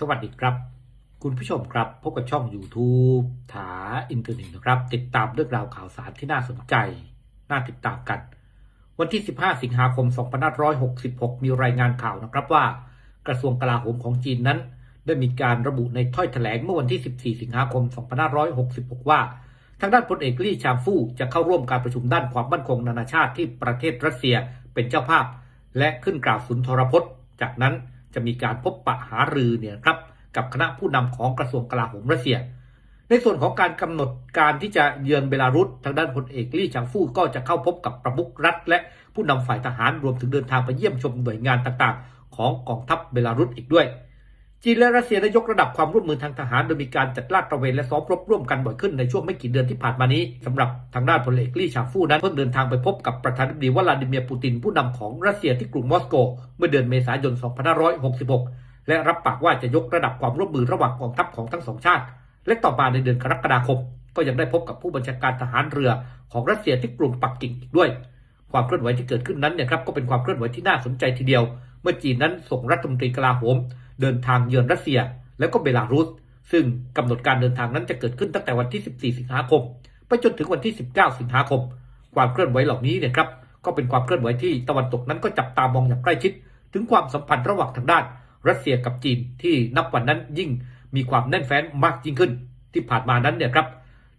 สวัสดีครับ คุณผู้ชมครับพบกับช่อง YouTube ถาอินเทอร์เน็ตนะครับ ติดตามเรื่องราวข่าวสารที่น่าสนใจ น่าติดตามกัน วันที่ 15 สิงหาคม 2566 มีรายงานข่าวนะครับว่า กระทรวงกลาโหมของจีนนั้น ได้มีการระบุในถ้อยแถลงเมื่อวันที่ 14 สิงหาคม 2566 ว่า ทางด้านพลเอกลี่ชามฟู่จะเข้าร่วมการประชุมด้านความมั่นคงนานาชาติที่ประเทศรัสเซียเป็นเจ้าภาพ และขึ้นกล่าวสุนทรพจน์ จากนั้น จะมีการพบปะหารือเนี่ยครับกับคณะผู้นำของกระทรวงกลาโหมรัสเซีย ในส่วนของการกำหนดการที่จะเยือนเบลารุสทางด้านพลเอกลี่ชางฟู่ก็จะเข้าพบกับประมุขรัฐ และผู้นำฝ่ายทหารรวมถึงเดินทางไปเยี่ยมชมหน่วยงานต่างๆ ของกองทัพเบลารุสอีกด้วย จีนและรัสเซียได้ยกระดับความร่วมมือทางทหาร โดยมีการจัดลาดตระเวนและซ้อมรบร่วมกันบ่อยขึ้นในช่วงไม่กี่เดือนที่ผ่านมานี้สำหรับทางด้านพลเอกลี่ชางฟู่นั้นเพิ่งเดินทางไปพบกับประธานาธิบดีวลาดิเมียร์ปูตินผู้นำของรัสเซียที่กรุงมอสโก เมื่อเดือนเมษายน 2566 และรับปากว่าจะยกระดับความร่วมมือระหว่างกองทัพของทั้งสองชาติ และต่อมาในเดือนกรกฎาคม ก็ยังได้พบกับผู้บัญชาการทหารเรือของรัสเซียที่กรุงปักกิ่งอีกด้วย ความเคลื่อนไหวที่เกิดขึ้นนั้นเนี่ยครับก็เป็นความเคลื่อนไหวที่น่าสนใจทีเดียว เมื่อจีนนั้นส่งรัฐมนตรีกลาโหม เดินทางเยือนรัสเซีย แล้วก็เบลารุส ซึ่งกำหนดการเดินทางนั้นจะเกิดขึ้นตั้งแต่วันที่ 14 สิงหาคม ไปจนถึงวันที่ 19 สิงหาคม ความเคลื่อนไหวเหล่านี้เนี่ยครับก็เป็นความเคลื่อนไหวที่ตะวันตกนั้นก็จับตามองอย่างใกล้ชิด ถึงความสัมพันธ์ระหว่างทางด้าน รัสเซียกับจีนที่นับวันนั้นยิ่งมีความแน่นแฟ้นมากยิ่งขึ้น ที่ผ่านมานั้นเนี่ยครับ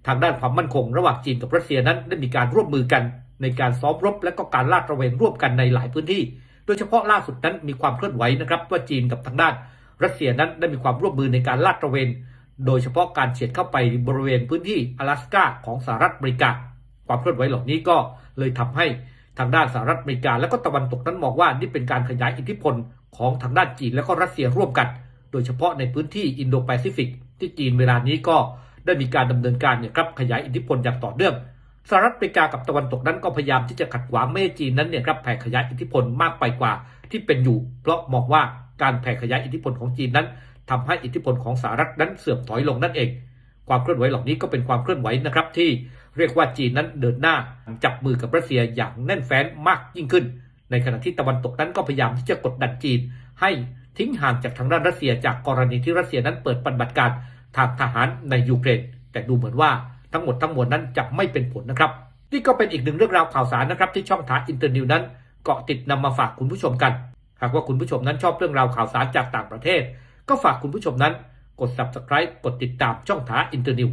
ทางด้านความมั่นคงระหว่างจีนกับรัสเซียนั้นได้มีการร่วมมือกัน ในการซ้อมรบและก็การลาดตระเวนร่วมกันในหลายพื้นที่ โดยเฉพาะล่าสุดนั้นมีความเคลื่อนไหวนะครับว่าจีนกับทางด้าน รัสเซียนั้นได้มีความร่วมมือในการลาดตระเวน โดยเฉพาะการเฉียดเข้าไปบริเวณพื้นที่阿拉สกาของสหรัฐอเมริกา ความเคลื่อนไหวเหล่านี้ก็เลยทำให้ทางด้านสหรัฐอเมริกา และก็ตะวันตกนั้นมองว่านี่เป็นการขยายอิทธิพลของทางด้านจีนและก็รัสเซียร่วมกัน โดยเฉพาะในพื้นที่อินโดแปซิฟิกที่จีนเวลานี้ก็ได้มีการดำเนินการเนี่ยครับขยายอิทธิพลอย่างต่อเนื่อง สหรัฐอเมริกากับตะวันตกนั้นก็พยายามที่จะขัดขวางไม่ให้จีนนั้นเนี่ยครับแผ่ขยายอิทธิพลมากไปกว่าที่เป็นอยู่ เพราะมองว่าการแผ่ขยายอิทธิพลของจีนนั้นทำให้อิทธิพลของสหรัฐนั้นเสื่อมถอยลงนั่นเอง ความเคลื่อนไหวเหล่านี้ก็เป็นความเคลื่อนไหวนะครับที่เรียกว่าจีนนั้นเดินหน้าจับมือกับรัสเซียอย่างแน่นแฟ้นมากยิ่งขึ้น ในขณะที่ตะวันตกนั้นก็พยายามที่จะกดดันจีน ให้ทิ้งห่างจากทางด้านรัสเซีย จากกรณีที่รัสเซียนั้นเปิดปฏิบัติการทางทหารในยูเครน แต่ดูเหมือนว่า ทั้งหมดทั้งมวลนั้นจะไม่เป็นผลนะครับ นี่ก็เป็นอีกหนึ่งเรื่องราวข่าวสารนะครับที่ช่องทางอินเตอร์นิวนั้นเกาะติดนำมาฝากคุณผู้ชมกัน หากว่าคุณผู้ชมนั้นชอบเรื่องราวข่าวสารจากต่างประเทศ ก็ฝากคุณผู้ชมนั้น กด subscribe กดติดตามช่องทางอินเตอร์นิว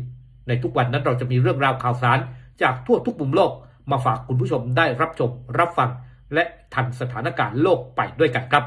ในทุกวันนั้นเราจะมีเรื่องราวข่าวสารจากทั่วทุกมุมโลก มาฝากคุณผู้ชมได้รับชม รับฟัง และทันสถานการณ์โลกไปด้วยกันครับ